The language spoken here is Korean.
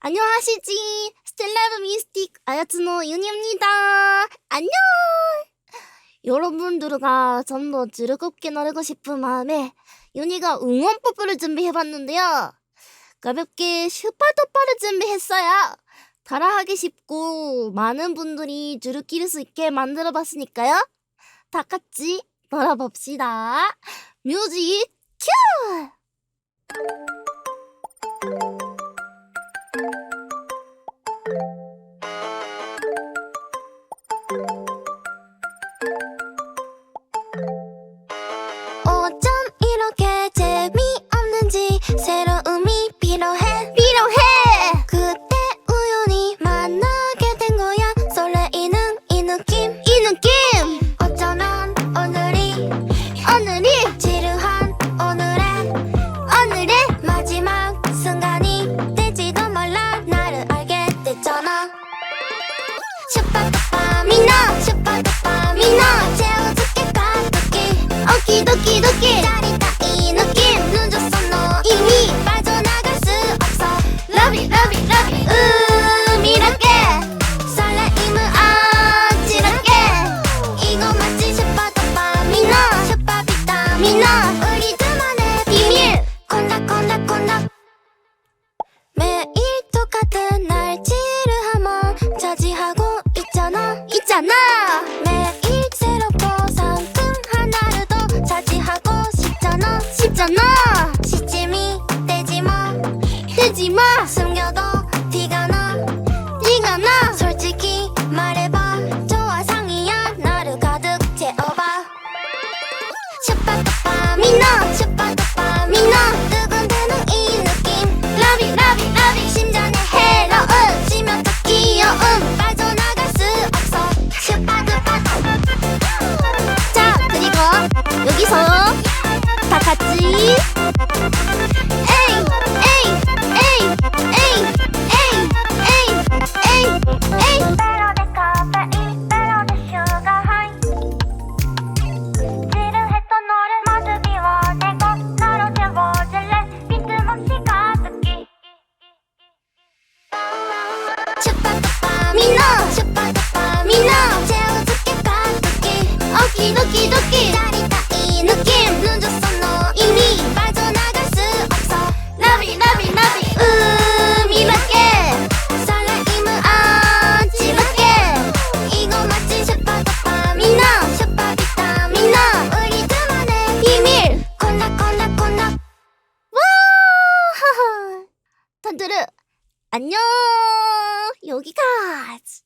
안녕하시지. 스텔라브 미스틱 아야츠노 윤입니다. 안녕. 여러분들과 좀 더 즐겁게 놀고 싶은 마음에 윤이가 응원 뽀뽀를 준비해봤는데요. 가볍게 슈퍼도빠를 준비했어요. 따라하기 쉽고 많은 분들이 끼를 수 있게 만들어봤으니까요. 다 같이 놀아봅시다. 뮤직 큐! 있잖아. 매일 새롭고 상큼한 하루도 차지하고 싶잖아. 싶잖아. 시침이 되지 마. 되지 마 ぎたかちえいえいえいえいえいえいえいえいロでロでシュガーハイジルヘッドノルマズビゴナロジェボジェレもチュパカパみんなチュパカパみんなチェをつけときおきどきど 단들은 안녕. 여기까지